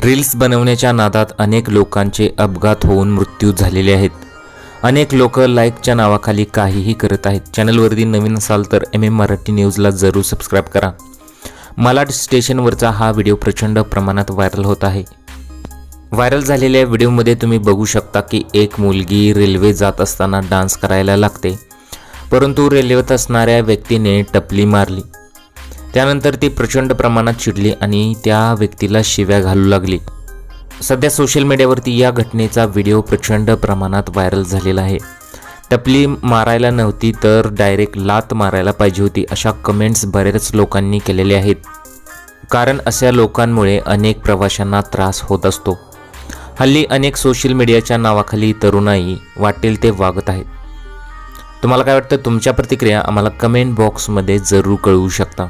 Reels बनवण्याच्या नादात अनेक लोकांचे अपघात होऊन मृत्यू झालेले आहेत. अनेक लोक लाईकच्या नावाखाली काहीही करत आहेत. चॅनलवरती नवीन असाल तर एम एम मराठी न्यूजला जरूर सबस्क्राईब करा. मालाड स्टेशनवरचा हा व्हिडिओ प्रचंड प्रमाणात व्हायरल होत आहे. व्हायरल झालेल्या व्हिडिओमध्ये तुम्ही बघू शकता की एक मुलगी रेल्वे जात असताना डान्स करायला लागते. परंतु रेल्वेत असणाऱ्या व्यक्तीने टपली मारली. त्यानंतर ती प्रचंड प्रमाणात चिडली आणि त्या व्यक्तीला शिव्या घालू लागली. सध्या सोशल मीडियावरती या घटनेचा व्हिडिओ प्रचंड प्रमाणात व्हायरल झालेला आहे. टपली मारायला नव्हती तर डायरेक्ट लात मारायला पाहिजे होती अशा कमेंट्स बऱ्याच लोकांनी केलेल्या आहेत. कारण अशा लोकांमुळे अनेक प्रवाशांना त्रास होत असतो. हल्ली अनेक सोशल मीडियाच्या नावाखाली तरुणाई वाटेल ते वागत आहेत. तुम्हाला काय वाटतं? तुमच्या प्रतिक्रिया आम्हाला कमेंट बॉक्समध्ये जरूर कळवू शकता.